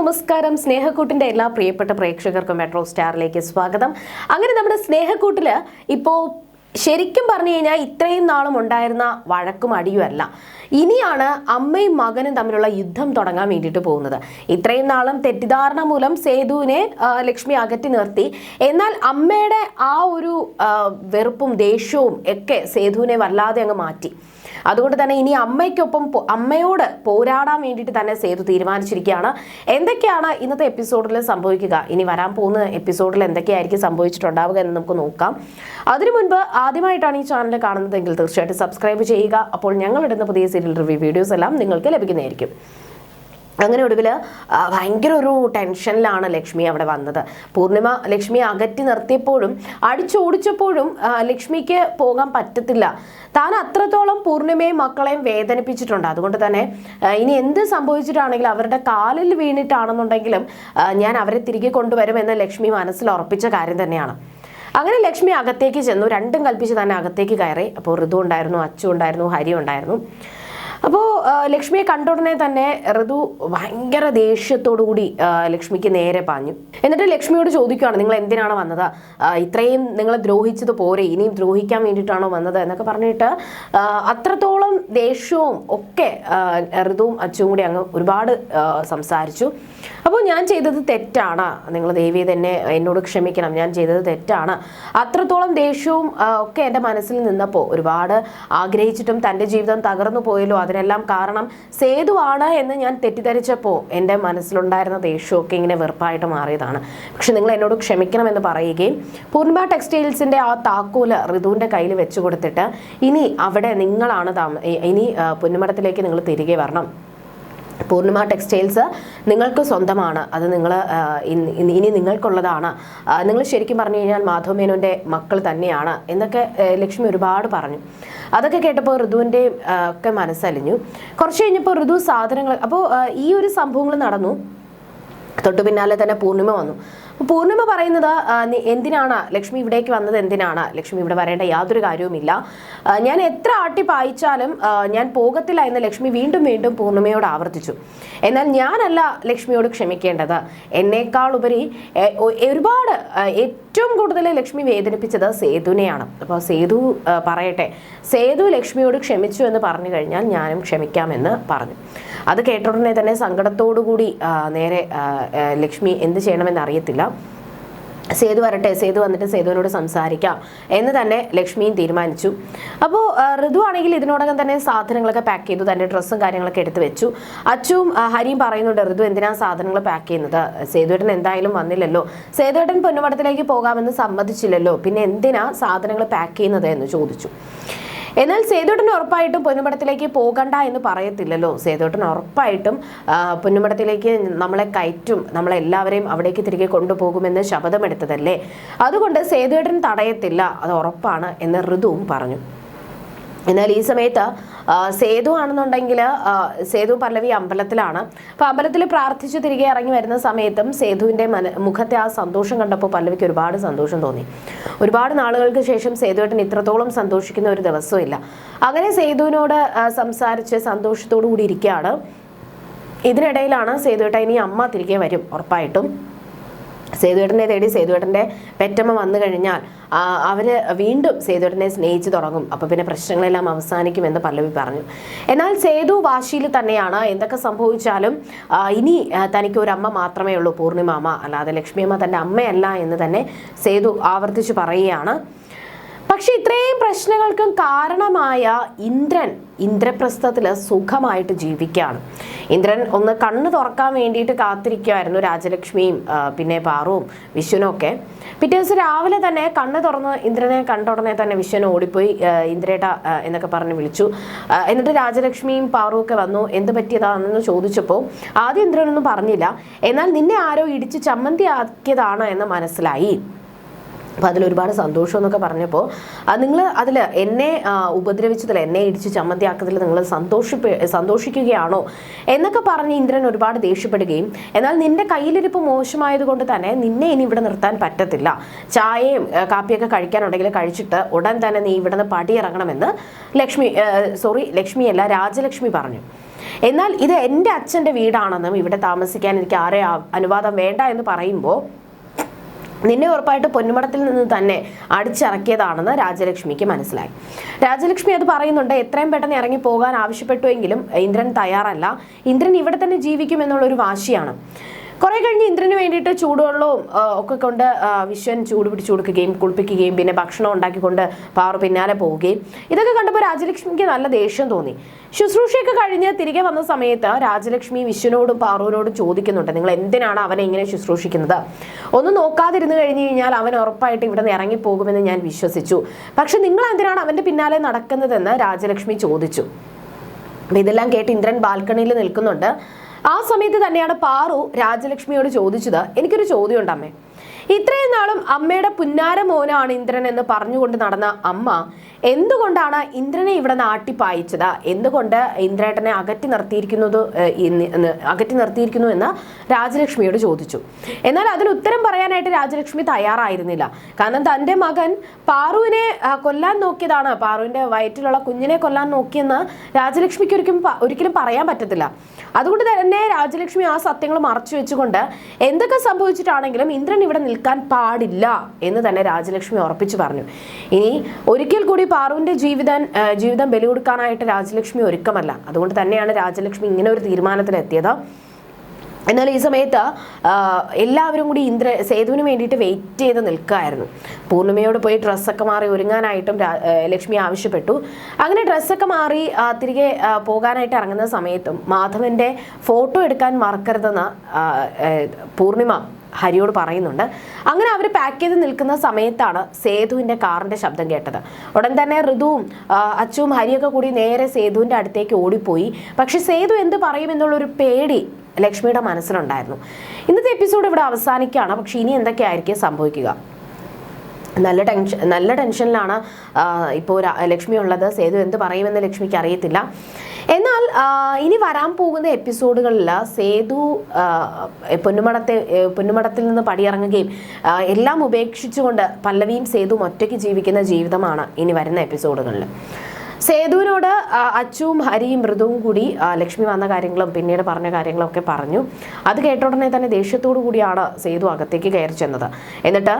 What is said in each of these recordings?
നമസ്കാരം. സ്നേഹക്കൂട്ടിന്റെ എല്ലാ പ്രിയപ്പെട്ട പ്രേക്ഷകർക്കും മെട്രോ സ്റ്റാറിലേക്ക് സ്വാഗതം. അങ്ങനെ നമ്മുടെ സ്നേഹക്കൂട്ടിൽ ഇപ്പോ ശരിക്കും പറഞ്ഞു കഴിഞ്ഞാൽ ഇത്രയും നാളും ഉണ്ടായിരുന്ന വഴക്കും അടിയും അല്ല. ഇനിയാണ് അമ്മയും മകനും തമ്മിലുള്ള യുദ്ധം തുടങ്ങാൻ വേണ്ടിയിട്ട് പോകുന്നത്. ഇത്രയും നാളും തെറ്റിദ്ധാരണ മൂലം സേതുവിനെ ലക്ഷ്മി അകറ്റി നിർത്തി. എന്നാൽ അമ്മയുടെ ആ ഒരു വെറുപ്പും ദേഷ്യവും ഒക്കെ സേതുവിനെ വല്ലാതെ അങ്ങ് മാറ്റി. അതുകൊണ്ട് തന്നെ ഇനി അമ്മയ്ക്കൊപ്പം അമ്മയോട് പോരാടാൻ വേണ്ടിയിട്ട് തന്നെ സേതു തീരുമാനിച്ചിരിക്കുകയാണ്. എന്തൊക്കെയാണ് ഇന്നത്തെ എപ്പിസോഡിൽ സംഭവിക്കുക? ഇനി വരാൻ പോകുന്ന എപ്പിസോഡിൽ എന്തൊക്കെയായിരിക്കും സംഭവിച്ചിട്ടുണ്ടാവുക എന്ന് നമുക്ക് നോക്കാം. അതിനു മുൻപ് ആദ്യമായിട്ടാണ് ഈ ചാനൽ കാണുന്നതെങ്കിൽ തീർച്ചയായിട്ടും സബ്സ്ക്രൈബ് ചെയ്യുക. അപ്പോൾ ഞങ്ങളിടുന്ന പുതിയ സീരിയൽ റിവ്യൂ വീഡിയോസ് എല്ലാം നിങ്ങൾക്ക് ലഭിക്കുന്നതായിരിക്കും. അങ്ങനെ ഒടുവിൽ ഭയങ്കര ഒരു ടെൻഷനിലാണ് ലക്ഷ്മി അവിടെ വന്നത്. പൂർണിമ ലക്ഷ്മി അകറ്റി നിർത്തിയപ്പോഴും അടിച്ചോടിച്ചപ്പോഴും ലക്ഷ്മിക്ക് പോകാൻ പറ്റത്തില്ല. താൻ അത്രത്തോളം പൂർണിമയും മക്കളെയും വേദനിപ്പിച്ചിട്ടുണ്ട്. അതുകൊണ്ട് തന്നെ ഇനി എന്ത് സംഭവിച്ചിട്ടാണെങ്കിലും അവരുടെ കാലിൽ വീണിട്ടാണെന്നുണ്ടെങ്കിലും ഞാൻ അവരെ തിരികെ കൊണ്ടുവരുമെന്ന് ലക്ഷ്മി മനസ്സിൽ ഉറപ്പിച്ച കാര്യം തന്നെയാണ്. അങ്ങനെ ലക്ഷ്മി അകത്തേക്ക് ചെന്നു. രണ്ടും കൽപ്പിച്ച് തന്നെ അകത്തേക്ക് കയറി. അപ്പോൾ ഋതു ഉണ്ടായിരുന്നു അച്ചു ഉണ്ടായിരുന്നു ഹരി ഉണ്ടായിരുന്നു. അപ്പോൾ ലക്ഷ്മിയെ കണ്ട ഉടനെ തന്നെ ഋതു ഭയങ്കര ദേഷ്യത്തോടു കൂടി ലക്ഷ്മിക്ക് നേരെ പാഞ്ഞു. എന്നിട്ട് ലക്ഷ്മിയോട് ചോദിക്കുകയാണ് നിങ്ങൾ എന്തിനാണ് വന്നത്? ഇത്രയും നിങ്ങളെ ദ്രോഹിച്ചത് പോരെ? ഇനിയും ദ്രോഹിക്കാൻ വേണ്ടിയിട്ടാണോ വന്നത്? എന്നൊക്കെ പറഞ്ഞിട്ട് അത്രത്തോളം ദേഷ്യവും ഒക്കെ ഋതുവും അച്ചുവും കൂടി അങ്ങ് ഒരുപാട് സംസാരിച്ചു. അപ്പോൾ ഞാൻ ചെയ്തത് തെറ്റാണ്. നിങ്ങൾ ദേവിയെ തന്നെ എന്നോട് ക്ഷമിക്കണം. ഞാൻ ചെയ്തത് തെറ്റാണ്. അത്രത്തോളം ദേഷ്യവും ഒക്കെ എന്റെ മനസ്സിൽ നിന്നപ്പോൾ ഒരുപാട് ആഗ്രഹിച്ചിട്ടും തന്റെ ജീവിതം തകർന്നു പോയല്ലോ. അതിനെല്ലാം കാരണം സേതുവാണ് എന്ന് ഞാൻ തെറ്റിദ്ധരിച്ചപ്പോൾ എന്റെ മനസ്സിലുണ്ടായിരുന്ന ദേഷ്യമൊക്കെ ഇങ്ങനെ വെറുപ്പായിട്ട് മാറിയതാണ്. പക്ഷെ നിങ്ങൾ എന്നോട് ക്ഷമിക്കണമെന്ന് പറയുകയും പൂർണിമ ടെക്സ്റ്റൈൽസിന്റെ ആ താക്കോൽ ഋതുവിന്റെ കയ്യിൽ വെച്ചു കൊടുത്തിട്ട് ഇനി അവിടെ നിങ്ങളാണ് താമ ഇനി പൊന്നുമടത്തിലേക്ക് നിങ്ങൾ തിരികെ വരണം. പൂർണിമ ടെക്സ്റ്റൈൽസ് നിങ്ങൾക്ക് സ്വന്തമാണ്. അത് നിങ്ങൾ ഇനി നിങ്ങൾക്കുള്ളതാണ്. നിങ്ങൾ ശരിക്കും പറഞ്ഞു കഴിഞ്ഞാൽ മാധവ് മേനോന്റെ മക്കൾ തന്നെയാണ് എന്നൊക്കെ ലക്ഷ്മി ഒരുപാട് പറഞ്ഞു. അതൊക്കെ കേട്ടപ്പോൾ ഋതുവിന്റെ ഒക്കെ മനസ്സലിഞ്ഞു. കുറച്ച് കഴിഞ്ഞപ്പോൾ ഋതു സാധനങ്ങൾ അപ്പോൾ ഈ ഒരു സംഭവങ്ങൾ നടന്നു. തൊട്ടു പിന്നാലെ തന്നെ പൂർണിമ വന്നു. പൂർണിമ പറയുന്നത് എന്തിനാണ് ലക്ഷ്മി ഇവിടേക്ക് വന്നത് എന്തിനാണ് ലക്ഷ്മി ഇവിടെ വരേണ്ട യാതൊരു കാര്യവുമില്ല. ഞാൻ എത്ര ആട്ടി പായിച്ചാലും ഞാൻ പോകത്തില്ല എന്ന് ലക്ഷ്മി വീണ്ടും വീണ്ടും പൂർണിമയോട് ആവർത്തിച്ചു. എന്നാൽ ഞാനല്ല ലക്ഷ്മിയോട് ക്ഷമിക്കേണ്ടത്. എന്നേക്കാൾ ഉപരി ഒരുപാട് ഏറ്റവും കൂടുതൽ ലക്ഷ്മി വേദനിപ്പിച്ചത് സേതുവിനെയാണ്. അപ്പോൾ സേതു പറയട്ടെ സേതു ലക്ഷ്മിയോട് ക്ഷമിച്ചു എന്ന് പറഞ്ഞു കഴിഞ്ഞാൽ ഞാനും ക്ഷമിക്കാമെന്ന് പറഞ്ഞു. അത് കേട്ട ഉടനെ തന്നെ സങ്കടത്തോടുകൂടി നേരെ ലക്ഷ്മി എന്ത് ചെയ്യണമെന്ന് അറിയത്തില്ല. സേതു വരട്ടെ സേതു വന്നിട്ട് സേതുവിനോട് സംസാരിക്കാം എന്ന് തന്നെ ലക്ഷ്മിയും തീരുമാനിച്ചു. അപ്പോൾ ഋതു ആണെങ്കിൽ ഇതിനോടകം തന്നെ സാധനങ്ങളൊക്കെ പാക്ക് ചെയ്തു തന്റെ ഡ്രസ്സും കാര്യങ്ങളൊക്കെ എടുത്തു വെച്ചു. അച്ചുവും ഹരിയും പറയുന്നുണ്ട് ഋതു എന്തിനാ സാധനങ്ങൾ പാക്ക് ചെയ്യുന്നത്? സേതുവേട്ടൻ എന്തായാലും വന്നില്ലല്ലോ. സേതുവേട്ടൻ പൊന്നുമടത്തിലേക്ക് പോകാമെന്ന് സമ്മതിച്ചില്ലല്ലോ. പിന്നെ എന്തിനാ സാധനങ്ങൾ പാക്ക് ചെയ്യുന്നത്? എന്ന് ചോദിച്ചു. എന്നാൽ സേതുട്ടൻ ഉറപ്പായിട്ടും പൊന്നുമടത്തിലേക്ക് പോകണ്ട എന്ന് പറയത്തില്ലല്ലോ. സേതുട്ടൻ ഉറപ്പായിട്ടും പൊന്നുമടത്തിലേക്ക് നമ്മളെ കയറ്റും. നമ്മളെല്ലാവരെയും അവിടേക്ക് തിരികെ കൊണ്ടുപോകുമെന്ന് ശപഥമെടുത്തതല്ലേ? അതുകൊണ്ട് സേതുവേട്ടൻ തടയത്തില്ല. അത് ഉറപ്പാണ് എന്ന് ഋതുവും പറഞ്ഞു. എന്നാൽ ഈ സമയത്ത് സേതു ആണെന്നുണ്ടെങ്കിൽ സേതു പല്ലവി അമ്പലത്തിലാണ്. അപ്പോൾ അമ്പലത്തിൽ പ്രാർത്ഥിച്ചു തിരികെ ഇറങ്ങി വരുന്ന സമയത്തും സേതുവിന്റെ മന മുഖത്തെ ആ സന്തോഷം കണ്ടപ്പോൾ പല്ലവിക്ക് ഒരുപാട് സന്തോഷം തോന്നി. ഒരുപാട് നാളുകൾക്ക് ശേഷം സേതുവേട്ടൻ ഇത്രത്തോളം സന്തോഷിക്കുന്ന ഒരു ദിവസമില്ല അങ്ങനെ സേതുവിനോട് സംസാരിച്ച് സന്തോഷത്തോടു കൂടി ഇരിക്കുകയാണ്. ഇതിനിടയിലാണ് സേതുവേട്ട ഇനി അമ്മ തിരികെ വരും ഉറപ്പായിട്ടും. സേതുവേട്ടനെ തേടി സേതുവേട്ടന്റെ പെറ്റമ്മ വന്നു കഴിഞ്ഞാൽ അവർ വീണ്ടും സേതുവേട്ടനെ സ്നേഹിച്ച് തുടങ്ങും. അപ്പോൾ പിന്നെ പ്രശ്നങ്ങളെല്ലാം അവസാനിക്കുമെന്ന് പല്ലവി പറഞ്ഞു. എന്നാൽ സേതു വാശിയിൽ തന്നെയാണ്. എന്തൊക്കെ സംഭവിച്ചാലും ഇനി തനിക്ക് ഒരു അമ്മ മാത്രമേ ഉള്ളൂ പൂർണിമാമ അല്ലാതെ ലക്ഷ്മിയമ്മ തന്റെ അമ്മയല്ല എന്ന് തന്നെ സേതു ആവർത്തിച്ച് പറയുകയാണ്. പക്ഷെ ഇത്രയും പ്രശ്നങ്ങൾക്കും കാരണമായ ഇന്ദ്രൻ ഇന്ദ്രപ്രസ്ഥത്തിൽ സുഖമായിട്ട് ജീവിക്കുകയാണ്. ഇന്ദ്രൻ ഒന്ന് കണ്ണ് തുറക്കാൻ വേണ്ടിയിട്ട് കാത്തിരിക്കുമായിരുന്നു രാജലക്ഷ്മിയും പിന്നെ പാറുവും വിശ്വനും ഒക്കെ പിറ്റേ ദിവസം രാവിലെ തന്നെ കണ്ണ് തുറന്ന് ഇന്ദ്രനെ കണ്ട ഉടനെ തന്നെ വിശ്വൻ ഓടിപ്പോയി ഇന്ദ്രേട്ട എന്നൊക്കെ പറഞ്ഞ് വിളിച്ചു. എന്നിട്ട് രാജലക്ഷ്മിയും പാറുവും ഒക്കെ വന്നു എന്ത് പറ്റിയതാണെന്ന് ചോദിച്ചപ്പോൾ ആദ്യം ഇന്ദ്രനൊന്നും പറഞ്ഞില്ല. എന്നാൽ നിന്നെ ആരോ ഇടിച്ച് ചമ്മന്തി ആക്കിയതാണ് എന്ന് മനസ്സിലായി. അപ്പം അതിൽ ഒരുപാട് സന്തോഷം എന്നൊക്കെ പറഞ്ഞപ്പോൾ നിങ്ങൾ അതിൽ എന്നെ ഉപദ്രവിച്ചതിൽ എന്നെ ഇടിച്ച് ചമ്മന്തിയാക്കത്തിൽ നിങ്ങൾ സന്തോഷിപ്പ സന്തോഷിക്കുകയാണോ എന്നൊക്കെ പറഞ്ഞ് ഇന്ദ്രൻ ഒരുപാട് ദേഷ്യപ്പെടുകയും എന്നാൽ നിന്റെ കയ്യിലിരിപ്പ് മോശമായതുകൊണ്ട് തന്നെ നിന്നെ ഇനി ഇവിടെ നിർത്താൻ പറ്റത്തില്ല. ചായയും കാപ്പിയൊക്കെ കഴിക്കാനുണ്ടെങ്കിൽ കഴിച്ചിട്ട് ഉടൻ തന്നെ നീ ഇവിടെ നിന്ന് പടിയിറങ്ങണമെന്ന് ലക്ഷ്മി സോറി ലക്ഷ്മിയല്ല രാജലക്ഷ്മി പറഞ്ഞു. എന്നാൽ ഇത് എന്റെ അച്ഛന്റെ വീടാണെന്നും ഇവിടെ താമസിക്കാൻ എനിക്ക് ആരെ അനുവാദം വേണ്ട എന്ന് പറയുമ്പോൾ നിന്നെ ഉറപ്പായിട്ട് പൊന്നുമടത്തിൽ നിന്ന് തന്നെ അടിച്ചിറക്കിയതാണെന്ന് രാജലക്ഷ്മിക്ക് മനസ്സിലായി. രാജലക്ഷ്മി അത് പറയുന്നുണ്ട് എത്രയും പെട്ടെന്ന് ഇറങ്ങി പോകാൻ ആവശ്യപ്പെട്ടുവെങ്കിലും ഇന്ദ്രൻ തയ്യാറല്ല. ഇന്ദ്രൻ ഇവിടെ തന്നെ ജീവിക്കും എന്നുള്ളൊരു വാശിയാണ്. കുറെ കഴിഞ്ഞ് ഇന്ദ്രന് വേണ്ടിയിട്ട് ചൂടുവെള്ളവും ഒക്കെ കൊണ്ട് വിശ്വൻ ചൂട് പിടിച്ചു കൊടുക്കുകയും കുളിപ്പിക്കുകയും പിന്നെ ഭക്ഷണം ഉണ്ടാക്കിക്കൊണ്ട് പാറു പിന്നാലെ പോവുകയും. ഇതൊക്കെ കണ്ടപ്പോൾ രാജലക്ഷ്മിക്ക് നല്ല ദേഷ്യം തോന്നി. ശുശ്രൂഷയൊക്കെ കഴിഞ്ഞ് തിരികെ വന്ന സമയത്ത് രാജലക്ഷ്മി വിശ്വനോടും പാറുവിനോടും ചോദിക്കുന്നുണ്ട് നിങ്ങൾ എന്തിനാണ് അവനെ ഇങ്ങനെ ശുശ്രൂഷിക്കുന്നത്? ഒന്ന് നോക്കാതിരുന്നു കഴിഞ്ഞു കഴിഞ്ഞാൽ അവൻ ഉറപ്പായിട്ട് ഇവിടെ നിന്ന് ഇറങ്ങിപ്പോകുമെന്ന് ഞാൻ വിശ്വസിച്ചു. പക്ഷെ നിങ്ങൾ എന്തിനാണ് അവന്റെ പിന്നാലെ നടക്കുന്നതെന്ന് രാജലക്ഷ്മി ചോദിച്ചു. ഇതെല്ലാം കേട്ട് ഇന്ദ്രൻ ബാൽക്കണിയിൽ നിൽക്കുന്നുണ്ട്. ആ സമയത്ത് തന്നെയാണ് പാറു രാജലക്ഷ്മിയോട് ചോദിച്ചത്. എനിക്കൊരു ചോദ്യം ഉണ്ട് അമ്മേ. ഇത്രയും നാളും അമ്മയുടെ പുന്നാര മോനാണ് ഇന്ദ്രൻ എന്ന് പറഞ്ഞുകൊണ്ട് നടന്ന അമ്മ എന്തുകൊണ്ടാണ് ഇന്ദ്രനെ ഇവിടെ നാട്ടിപ്പായിച്ചത് എന്തുകൊണ്ട് ഇന്ദ്രേട്ടനെ അകറ്റി നിർത്തിയിരിക്കുന്നത് അകറ്റി നിർത്തിയിരിക്കുന്നു എന്ന് രാജലക്ഷ്മിയോട് ചോദിച്ചു. എന്നാൽ അതിന് ഉത്തരം പറയാനായിട്ട് രാജലക്ഷ്മി തയ്യാറായിരുന്നില്ല. കാരണം തന്റെ മകൻ പാറുവിനെ കൊല്ലാൻ നോക്കിയതാണ്. പാറുവിന്റെ വയറ്റിലുള്ള കുഞ്ഞിനെ കൊല്ലാൻ നോക്കിയെന്ന് രാജലക്ഷ്മിക്ക് ഒരിക്കലും ഒരിക്കലും പറയാൻ പറ്റത്തില്ല. അതുകൊണ്ട് തന്നെ രാജലക്ഷ്മി ആ സത്യങ്ങൾ മറച്ചു വെച്ചുകൊണ്ട് എന്തൊക്കെ സംഭവിച്ചിട്ടാണെങ്കിലും ഇന്ദ്രൻ ഇവിടെ നിൽക്കാൻ പാടില്ല എന്ന് തന്നെ രാജലക്ഷ്മി ഉറപ്പിച്ചു പറഞ്ഞു. ഇനി ഒരിക്കൽ കൂടി പാറുവിന്റെ ജീവിതം ജീവിതം ബലി കൊടുക്കാനായിട്ട് രാജലക്ഷ്മി ഒരുക്കമല്ല. അതുകൊണ്ട് തന്നെയാണ് രാജലക്ഷ്മി ഇങ്ങനെ ഒരു തീരുമാനത്തിലെത്തിയത്. എന്നാൽ ഈ സമയത്ത് എല്ലാവരും കൂടി ഇന്ദ്ര സേതുവിന് വേണ്ടിയിട്ട് വെയിറ്റ് ചെയ്ത് നിൽക്കുകയായിരുന്നു. പൂർണിമയോട് പോയി ഡ്രസ്സൊക്കെ മാറി ഒരുങ്ങാനായിട്ടും ലക്ഷ്മി ആവശ്യപ്പെട്ടു. അങ്ങനെ ഡ്രസ്സൊക്കെ മാറി തിരികെ പോകാനായിട്ട് ഇറങ്ങുന്ന സമയത്തും മാധവന്റെ ഫോട്ടോ എടുക്കാൻ മറക്കരുതെന്ന് പൂർണിമ ഹരിയോട് പറയുന്നുണ്ട്. അങ്ങനെ അവർ പാക്ക് ചെയ്ത് നിൽക്കുന്ന സമയത്താണ് സേതുവിന്റെ കാറിന്റെ ശബ്ദം കേട്ടത്. ഉടൻ തന്നെ ഋതുവും അച്ചുവും ഹരിയൊക്കെ കൂടി നേരെ സേതുവിന്റെ അടുത്തേക്ക് ഓടിപ്പോയി. പക്ഷെ സേതു എന്ത് പറയുമെന്നുള്ളൊരു പേടി ലക്ഷ്മിയുടെ മനസ്സിലുണ്ടായിരുന്നു. ഇന്നത്തെ എപ്പിസോഡ് ഇവിടെ അവസാനിക്കുകയാണ്. പക്ഷെ ഇനി എന്തൊക്കെയായിരിക്കും സംഭവിക്കുക? നല്ല ടെൻഷൻ നല്ല ടെൻഷനിലാണ് ഇപ്പോൾ ലക്ഷ്മി ഉള്ളത് സേതു എന്ത് പറയുമെന്ന് ലക്ഷ്മിക്ക് അറിയത്തില്ല. എന്നാൽ ഇനി വരാൻ പോകുന്ന എപ്പിസോഡുകളിൽ സേതു പൊന്നുമടത്തെ പൊന്നുമടത്തിൽ നിന്ന് പടിയിറങ്ങുകയും എല്ലാം ഉപേക്ഷിച്ചുകൊണ്ട് പല്ലവിയും സേതുവും ഒറ്റയ്ക്ക് ജീവിക്കുന്ന ജീവിതമാണ് ഇനി വരുന്ന എപ്പിസോഡുകളിൽ. സേതുവിനോട് അച്ചുവും ഹരിയും മൃദുവും കൂടി ലക്ഷ്മി വന്ന കാര്യങ്ങളും പിന്നീട് പറഞ്ഞ കാര്യങ്ങളൊക്കെ പറഞ്ഞു. അത് കേട്ട ഉടനെ തന്നെ ദേഷ്യത്തോടു കൂടിയാണ് സേതു അകത്തേക്ക് കയറി ചെന്നത്. എന്നിട്ട്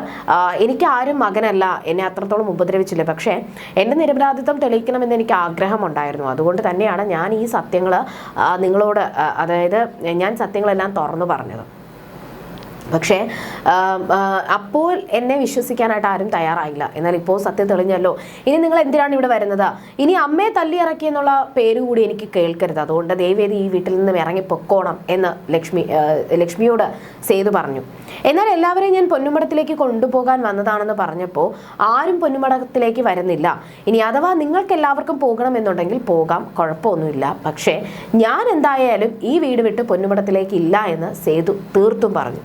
എനിക്ക് ആരും മകനല്ല എന്നെ അത്രത്തോളം ഉപദ്രവിച്ചില്ല. പക്ഷേ എന്റെ നിരപരാധിത്വം തെളിയിക്കണമെന്ന് എനിക്ക് ആഗ്രഹമുണ്ടായിരുന്നു. അതുകൊണ്ട് തന്നെയാണ് ഞാൻ ഈ സത്യങ്ങൾ നിങ്ങളോട് അതായത് ഞാൻ സത്യങ്ങളെല്ലാം തുറന്നു പറഞ്ഞത്. പക്ഷേ അപ്പോൾ എന്നെ വിശ്വസിക്കാനായിട്ട് ആരും തയ്യാറായില്ല. എന്നാൽ ഇപ്പോൾ സത്യം തെളിഞ്ഞല്ലോ. ഇനി നിങ്ങൾ എന്തിനാണ് ഇവിടെ വരുന്നത്? ഇനി അമ്മയെ തല്ലിയിറക്കി എന്നുള്ള പേര് കൂടി എനിക്ക് കേൾക്കരുത്. അതുകൊണ്ട് ദയവേദി ഈ വീട്ടിൽ നിന്നും ഇറങ്ങി പൊക്കോണം എന്ന് ലക്ഷ്മി ലക്ഷ്മിയോട് സേതു പറഞ്ഞു. എന്നാൽ എല്ലാവരെയും ഞാൻ പൊന്നുമടത്തിലേക്ക് കൊണ്ടുപോകാൻ വന്നതാണെന്ന് പറഞ്ഞപ്പോൾ ആരും പൊന്നുമടത്തിലേക്ക് വരുന്നില്ല. ഇനി അഥവാ നിങ്ങൾക്ക് എല്ലാവർക്കും പോകണമെന്നുണ്ടെങ്കിൽ പോകാം. കുഴപ്പമൊന്നുമില്ല. പക്ഷേ ഞാൻ എന്തായാലും ഈ വീട് വിട്ട് പൊന്നുമടത്തിലേക്ക് ഇല്ല എന്ന് സേതു തീർത്തും പറഞ്ഞു.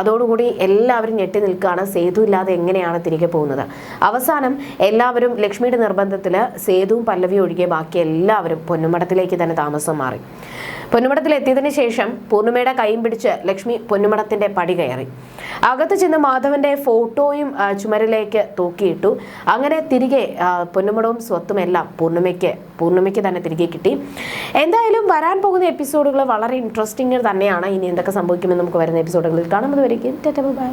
അതോടുകൂടി എല്ലാവരും ഞെട്ടി നിൽക്കുകയാണ്. സേതു ഇല്ലാതെ എങ്ങനെയാണ് തിരികെ പോകുന്നത്? അവസാനം എല്ലാവരും ലക്ഷ്മിയുടെ നിർബന്ധത്തിൽ സേതുവും പല്ലവിയും ഒഴികെ ബാക്കി എല്ലാവരും പൊന്നുമടത്തിലേക്ക് തന്നെ താമസം മാറി. പൊന്നുമടത്തിൽ എത്തിയതിനു ശേഷം പൂർണിമയുടെ കൈയും പിടിച്ച് ലക്ഷ്മി പൊന്നുമടത്തിന്റെ പടി കയറി. അകത്ത് ചെന്ന് മാധവന്റെ ഫോട്ടോയും ചുമരിലേക്ക് തൂക്കിയിട്ടു. അങ്ങനെ തിരികെ പൊന്നുമടവും സ്വത്തും എല്ലാം പൂർണിമയ്ക്ക് പൂർണിമയ്ക്ക് തന്നെ തിരികെ കിട്ടി. എന്തായാലും വരാൻ പോകുന്ന എപ്പിസോഡുകൾ വളരെ ഇൻട്രസ്റ്റിംഗ് തന്നെയാണ്. ഇനി എന്തൊക്കെ സംഭവിക്കുമെന്ന് നമുക്ക് വരുന്ന എപ്പിസോഡുകളിൽ കാണുന്നത് വരയ്ക്കും ബൈ.